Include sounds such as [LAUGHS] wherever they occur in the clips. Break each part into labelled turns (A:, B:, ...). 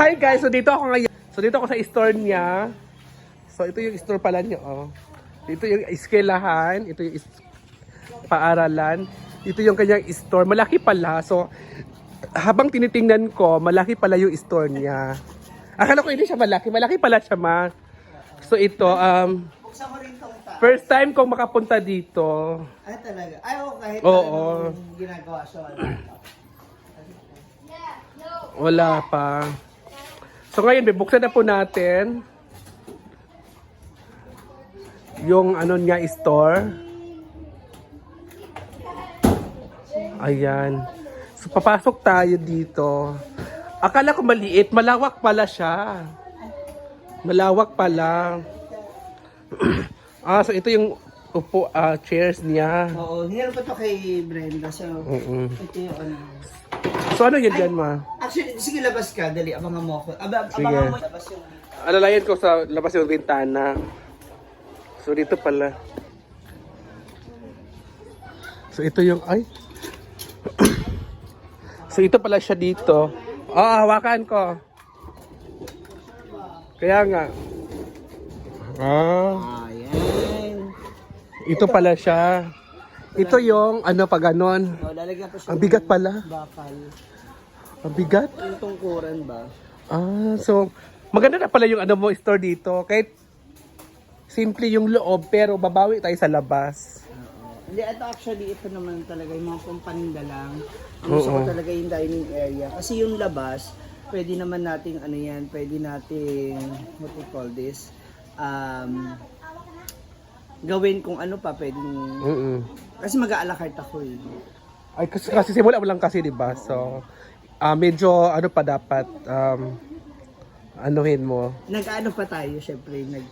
A: Hi guys, so dito ako ngayon. So dito ako sa store niya. So ito yung store pala niya, oh. Ito yung eskwelahan, ito yung paaralan. Ito yung kanyang store. Malaki pala. So habang tinitingnan ko, malaki pala yung store niya. Akala ko hindi siya malaki. Malaki pala siya, ma. So ito, um, first time kong makapunta dito.
B: Ay talaga. Ay, oh, kahit
A: Oo.
B: ginagawa siya. Wala
A: pa. So ngayon, bubuksan na po natin yung ano niya store. Ayan. So papasok tayo dito. Akala ko maliit, malawak pala siya. Malawak pala. [CLEARS THROAT] ah, so ito yung upo, ah, chairs niya.
B: Oo, hinirap ko to kay Brenda. So,
A: Mm-mm.
B: ito yung ano.
A: So ano yun dyan, ma?
B: Actually, sige labas ka. Dali, abangan mo ako. Aba,
A: Sige.
B: abangan mo. Labas yung...
A: alalayan ko sa labas yung bintana. So dito pala. So ito yung ay. [COUGHS] so ito pala siya dito. Ah, hawakan ko. Kaya nga. Ah. Ito pala siya. Ito yung ano pa ganon.
B: Oh, lalagyan ko siya.
A: Ang bigat
B: ng
A: pala.
B: Bakal.
A: Ang bigat.
B: Yung tungkuran ba?
A: Ah, so maganda na pala yung ano mo store dito. Kahit simple yung loob pero babawi tayo sa labas.
B: Hindi, ito actually, ito naman talaga yung mga pampaninda lang. Ang gusto ko
A: Oo.
B: talaga yung dining area. Kasi yung labas, pwede naman nating ano yan, pwede nating, what we call this, um, gawin kung ano pa, pwedeng,
A: Mm.
B: kasi mag-aalakart ako eh.
A: Ay kasi, kasi simula mo lang kasi 'di ba? So ah medyo ano pa dapat um anuhin mo.
B: Nag-ano pa tayo, syempre, nag,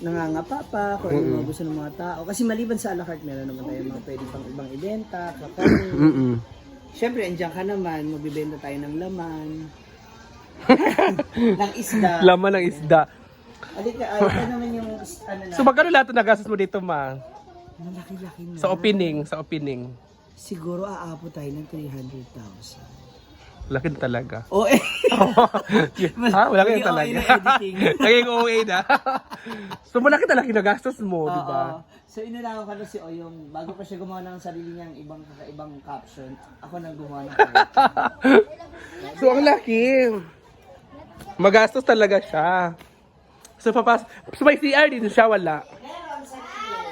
B: nangangapa pa kung ano mga gusto ng mga tao. Kasi maliban sa alakart, meron naman tayo mga pwede pang ibang ibenta, kakanin.
A: Mm.
B: Siyempre, andyan ka naman, magbibenta tayo ng laman. [LAUGHS] ng isda.
A: Laman ng isda.
B: Alika, ay, ito naman yung, ano na,
A: So magkano lahat na gastos mo dito, ma?
B: malaki-laki na.
A: Sa opening, sa opening.
B: Siguro aabot tayo ng 300,000.
A: Laki na talaga. [LAUGHS]
B: Oh, eh.
A: ha? Kayo
B: Naging
A: talaga.
B: OA na editing. [LAUGHS]
A: Naging OA na. so malaki talaga yung nagastos mo, di
B: Oo.
A: ba?
B: So, inalaman ko na si Oyong, bago pa siya gumawa ng sarili niyang ibang kakaibang caption, ako nang gumawa ng [LAUGHS]
A: So ang laki. Magastos talaga siya. So papas so, may CR din siya wala.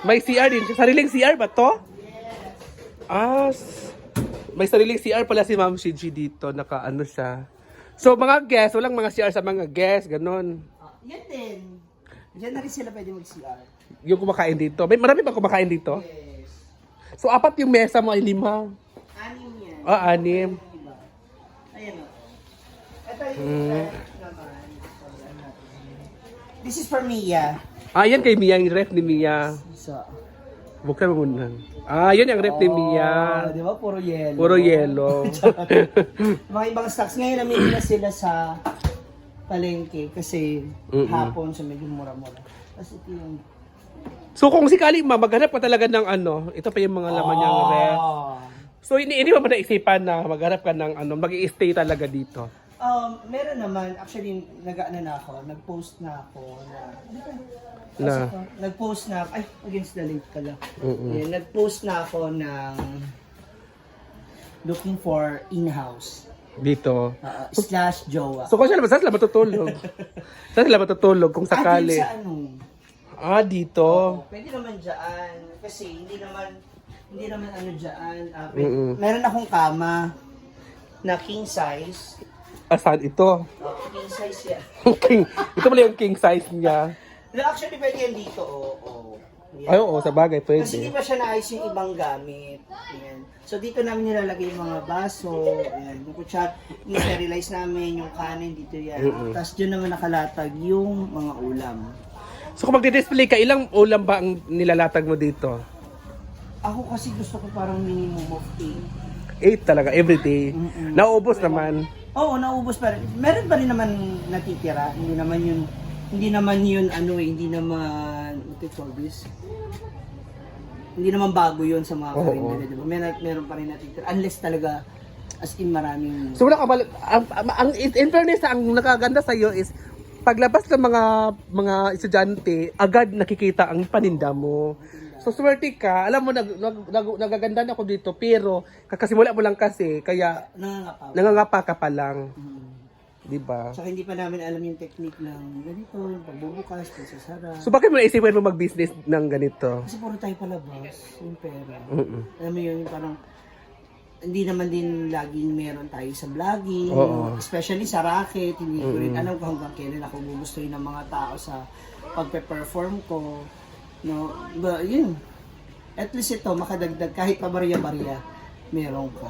A: May CR din siya. Sariling CR ba to? Ah, s- may sariling CR pala si Ma'am Shiji dito. Naka ano siya. So mga guests, walang mga CR sa mga guests, ganun.
B: Ah, yan din. Diyan na rin sila pwede mag-CR.
A: Yung kumakain dito. May marami ba kumakain dito?
B: Yes.
A: So apat yung mesa mo ay lima.
B: Anim yan.
A: Ah, anim.
B: Ayan o. Ito yung
A: Hmm.
B: This is for Mia.
A: Ah, yan kay Mia, yung ref ni Mia.
B: So,
A: Buksan mo muna. Ah, yan yung ref ni Mia.
B: Oh, di ba? Puro yellow.
A: Puro yellow. [LAUGHS]
B: Mga ibang stocks. Ngayon, namili na sila sa palengke kasi
A: Mm-mm.
B: hapon so medyo mura-mura. Tapos ito yung...
A: so kung sikali ma, maghanap ka talaga ng ano, ito pa yung mga laman niyang ref.
B: Oh.
A: So hindi, hindi mo ba naisipan na maghanap ka ng ano, mag stay talaga dito?
B: Um, meron naman, actually, nag-ano na ako, nag-post na ako na...
A: Na,
B: Nag-post na ay, against the link pala.
A: Mm-mm.
B: Ayan, nag-post na ako ng looking for in-house.
A: dito.
B: Uh, slash jowa.
A: So kung saan saan sila matutulog? [LAUGHS] saan sila matutulog kung
B: Ah,
A: sakali?
B: dun sa ano?
A: Ah, dito.
B: Oh, pwede naman dyan. Kasi hindi naman, hindi naman ano dyan. ah, pwede-
A: Mm-mm.
B: meron akong kama na king size.
A: Saan ito?
B: King size yan. [LAUGHS]
A: king, ito pala yung king size niya.
B: No, actually, pwede yan dito. Oo. Oh,
A: Ay, oo, sa bagay,
B: Kasi hindi
A: pwede.
B: pa siya naayos yung ibang gamit. Ayan. So dito namin nilalagay yung mga baso, ayan, yung kutsat, i-sterilize namin yung kanin dito yan.
A: Mm-mm.
B: Tapos dyan naman nakalatag yung mga ulam.
A: So kung magdi-display ka, ilang ulam ba ang nilalatag mo dito?
B: Ako kasi gusto ko parang minimum of 8.
A: Eight talaga, everyday.
B: Mm-mm.
A: Nauubos naman.
B: Oo, naubos pa rin. Meron pa rin naman natitira. Hindi naman yun, hindi naman yun ano eh, hindi naman, call this? Hindi naman bago yun sa mga
A: Oo.
B: karinderya, di ba? Meron, meron pa rin natitira. Unless talaga As in maraming...
A: So wala ka mal- ang, ang, ang in fairness, ang nakaganda sa iyo is paglabas ng mga mga estudyante, agad nakikita ang paninda mo. So swerte ka, alam mo nag, nag, nag, nagaganda na ako dito pero kakasimula mo lang kasi kaya
B: nangangapaw.
A: nangangapa ka pa lang,
B: Mm.
A: 'di ba?
B: Tsaka hindi pa namin alam yung technique ng ganito, yung pagbubukas, pagsasara.
A: So bakit mo naisipan mo mag-business ng ganito?
B: Kasi puro tayo palabas, yung pera.
A: Mm-mm.
B: Alam mo yun, yung parang hindi naman din laging meron tayo sa vlogging,
A: Oo.
B: especially sa racket, hindi ko rin alam kung hanggang kailan ako gugustuhin ng mga tao sa pagpe-perform ko. No, but yun. At least ito, makadagdag kahit pabarya-barya, meron ka.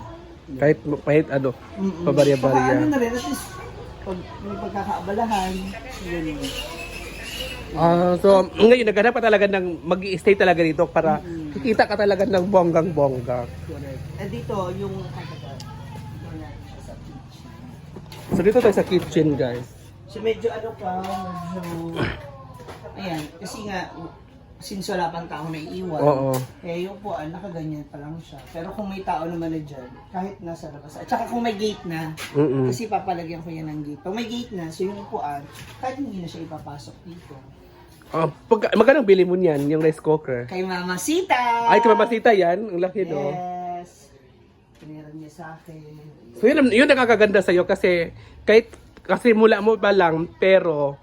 A: Kahit kahit ano,
B: Mm-mm.
A: pabarya-barya.
B: Saka ano na rin, at least, pag may pagkakaabalahan, yun.
A: Ah, so ngayon naghanap ka talaga ng mag-stay talaga dito para kikita ka talaga ng bonggang-bongga.
B: Correct. At dito, yung.
A: So dito tayo sa kitchen, guys.
B: So medyo ano pa, medyo... Ayan, kasi nga, since wala pang tao may iwan,
A: Oo.
B: eh yung puan, nakaganyan pa lang siya. Pero kung may tao naman na dyan, kahit nasa labas, at saka kung may gate na,
A: Mm-mm.
B: kasi papalagyan ko yan ng gate. Pag may gate na, so yung puan, kahit hindi na siya ipapasok dito.
A: Ah, pag, magkano bili mo niyan, yung rice cooker?
B: Kay Mama Sita!
A: Ay, kamamasita yan. Ang laki, no?
B: Yes! Piniran niya sa akin.
A: So, yun, ang- yun nakakaganda sa'yo kasi kahit, kasi mula mo pa lang, pero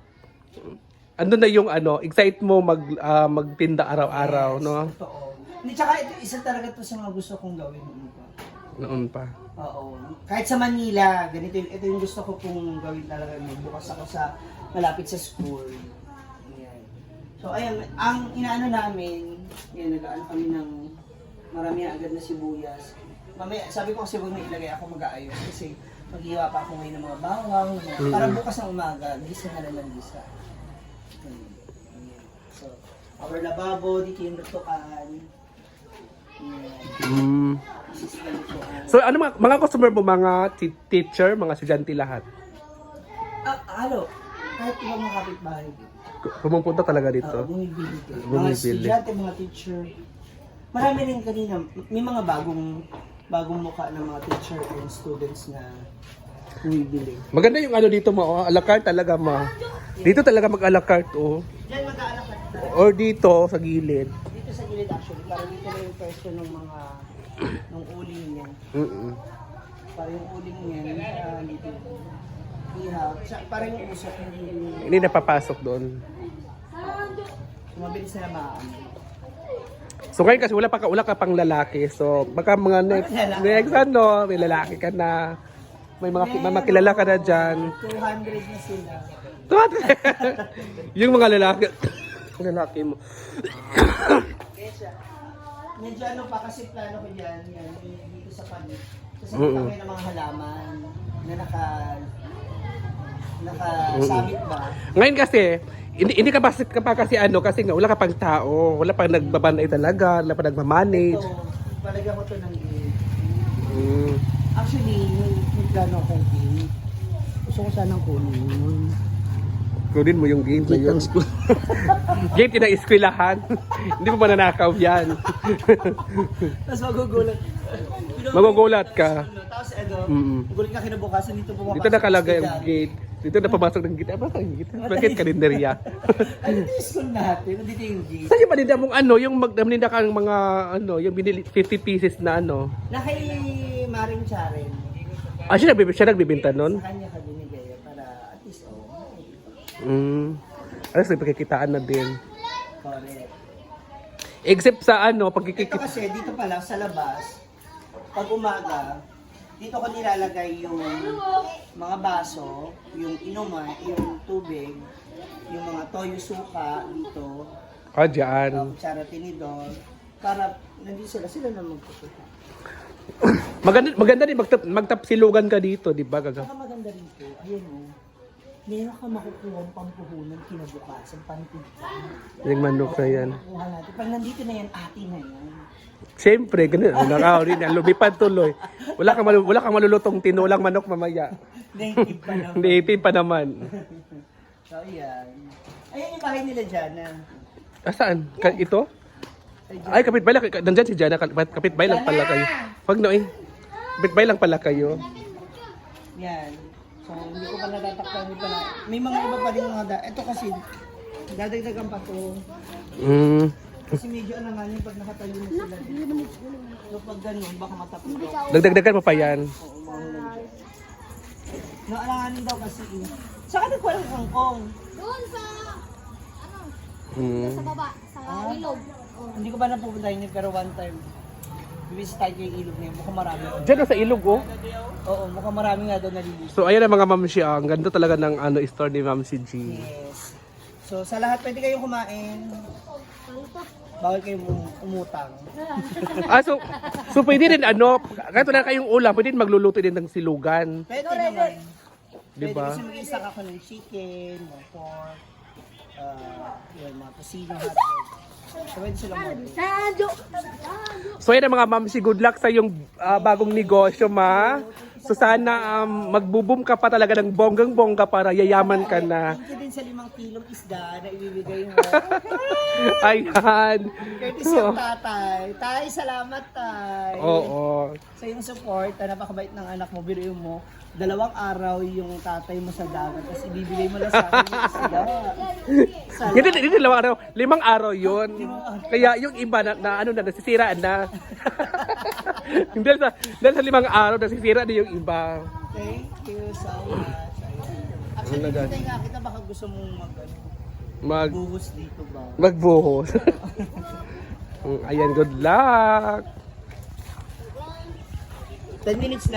A: andun na yung ano, excite mo mag, ah, magtinda araw-araw, no?
B: Totoo. Hindi, tsaka ito, isa talaga to sa mga gusto kong gawin noon pa.
A: Noon pa.
B: Oo. Kahit sa Manila, ganito yung, ito yung gusto ko pong gawin talaga. Magbukas ako sa malapit sa school. Ayan. So, ayan, ang inaano namin, yan, nag-ano kami ng marami na agad na sibuyas. Mamaya, sabi ko kasi huwag na ilagay ako mag-aayos kasi maghiwa pa ako ngayon ng mga bawang. mga- Para bukas ng umaga, gisa na lang ng gisa. So, our lababo, dito yung lutukan. Ayan.
A: Mm.
B: This is the lutukan.
A: So, ano mga, mga customer mo, mga teacher, mga estudyante lahat?
B: Ah, halo. Kahit ibang mga kapitbahay.
A: Pumupunta talaga dito.
B: bumibili. din. Mga
A: Bumibili.
B: estudyante, mga teacher. Marami rin kanina, may mga bagong bagong mukha ng mga teacher and students na bumibili.
A: Maganda yung ano dito mo, oh, a la carte talaga ma. Dito talaga mag a la carte, oh.
B: Diyan mag-aalakat na.
A: Or dito, sa gilid.
B: Dito sa gilid actually, para dito na yung pwesto ng mga [CLEARS THROAT] ng uling niya.
A: Mm-mm.
B: Para yung uling niya, uh, dito. Ihaw. Sa- Para yung usok yung
A: Hindi napapasok doon.
B: mabilis na maaan.
A: So ngayon kasi wala pa ka, wala ka pang lalaki. So baka mga next, next ano, may lalaki ka na. May mga, may makilala ka na dyan.
B: 200 na sila. [LAUGHS]
A: yung mga lalaki, [COUGHS] lalaki mo. [COUGHS]
B: Medyo ano pa kasi plano ko dyan, yan, dito sa panig. Kasi
A: Mm-mm.
B: kami ng mga halaman na naka nakasabit ba?
A: Ngayon kasi, hindi, hindi ka, pa, ka pa kasi ano, kasi nga wala ka pang tao. Wala pang nagbabanay talaga, wala pang nagmamanage.
B: Ito, palagyan ko to ng.
A: Mm.
B: Actually, may, may plano akong gate. Gusto ko sanang kunin yun.
A: Kunin mo yung game na
B: Gate
A: yun.
B: ng school. [LAUGHS]
A: Game ang eskwelahan. [LAUGHS] hindi mo mananakaw yan. [LAUGHS]
B: Tapos magugulat.
A: Magugulat ka.
B: Tapos ano,
A: Mm-mm.
B: gugulat ka kinabukasan dito pumapasok.
A: Dito nakalagay ang gate. Dito na pumasok ng gate. Ah, bakit ang gate? Bakit kalendarya?
B: Ano yung school natin? Nandito yung gate.
A: Saan yung paninda mong ano, yung magdaminda ka ng mga ano, yung binili 50 pieces na ano.
B: Na kay Maring Charen.
A: Ah, siya, nagbib siya nagbibinta nun?
B: Sa kanya ka binigay para at least oh.
A: Mm. Alas, may pagkikitaan na din.
B: Correct.
A: Except sa ano,
B: Ito
A: pagkikita.
B: kasi dito pala sa labas, pag umaga, dito ko nilalagay yung mga baso, yung inuman, yung tubig, yung mga toyo suka dito,
A: Ah, dyan.
B: kutsara tinidor, para nandito sila, sila na magpupunta.
A: Maganda, maganda din magtap, magtapsilugan ka dito, di ba? Gaga?
B: Saka maganda rito, ayun o, meron ka makukuha ang pampuhunan kinabukasan, pantigpan.
A: Yung manok na yan.
B: Makukuha natin. Pag nandito na yan, atin na yan.
A: Siyempre, ganun. Nakaw rin yan. Lumipad tuloy. Wala kang, malu- wala kang malulutong tinulang manok mamaya.
B: Native pa naman. [LAUGHS]
A: Hindi, ipin pa naman. [LAUGHS]
B: So, ayan. Ayan yung bahay nila dyan na.
A: Ah, saan? Ka- ito? Ay, kapitbahay lang. Nandyan si Jana. Kapit- Kapitbahay lang pala kayo. Pag no eh. Bitbay lang pala kayo.
B: Yan. So, hindi ko pa natatakpan. Hindi pa na. May mga iba pa rin mga da. Ito kasi, dadagdagan pa to.
A: Mm.
B: Kasi medyo alangan yun pag nakatayo na sila. So, pag ganun, baka matapos.
A: Dagdagdagan pa pa yan.
B: Oo, mga. Naalanganin daw kasi. eh. Saan ka nagkuha ng kangkong?
C: Doon sa, ano,
A: Mm.
C: sa baba, sa
B: Ah.
C: ilog.
B: Hindi ko ba napupuntahin yun, pero one time, bibisitahin ko yung ilog na yun. Mukhang marami.
A: Diyan sa ilog oh.
B: Oo, mukhang marami nga doon nalilinis.
A: So ayan ang mga mamsi ah. Ang ganda talaga ng ano store ni Ma'am si G.
B: Yes. So, sa lahat pwede kayong kumain. Bawal kayong um- umutang. [LAUGHS]
A: Ah, so, so pwede rin ano, kahit wala kayong ulam, pwede rin magluluto din ng silugan.
B: Pwede naman.
A: Di
B: Pwede
A: ba?
B: kasi mag-isa ka ng chicken, mga pork, uh, yun, mga tosino, hotdog. So,
A: ang mga mamsi, good luck sa yung ah, bagong negosyo ma. So sana um, magbuboom ka pa talaga ng bonggang-bongga para yayaman ka na.
B: Thank you din sa limang kilong isda na ibibigay mo. [LAUGHS]
A: Ayan.
B: Curtis yung tatay. Tay, salamat tay.
A: Oo.
B: Sa iyong support, na napakabait ng anak mo, biruin mo, dalawang araw yung tatay mo sa dagat, tapos ibibigay mo lang sa akin yung isda.
A: Hindi, hindi, limang araw. Limang araw yun. Kaya yung iba na, na ano na, nasisiraan na. [LAUGHS] Hindi sa, dahil sa limang araw, nasisira na yung iba.
B: Thank you so much. Actually,
A: Ano na,
B: hintay nga kita, baka gusto mong mag, ano,
A: Mag,
B: buhos dito ba?
A: magbuhos. [LAUGHS] Ayan, good luck.
B: 10 minutes na.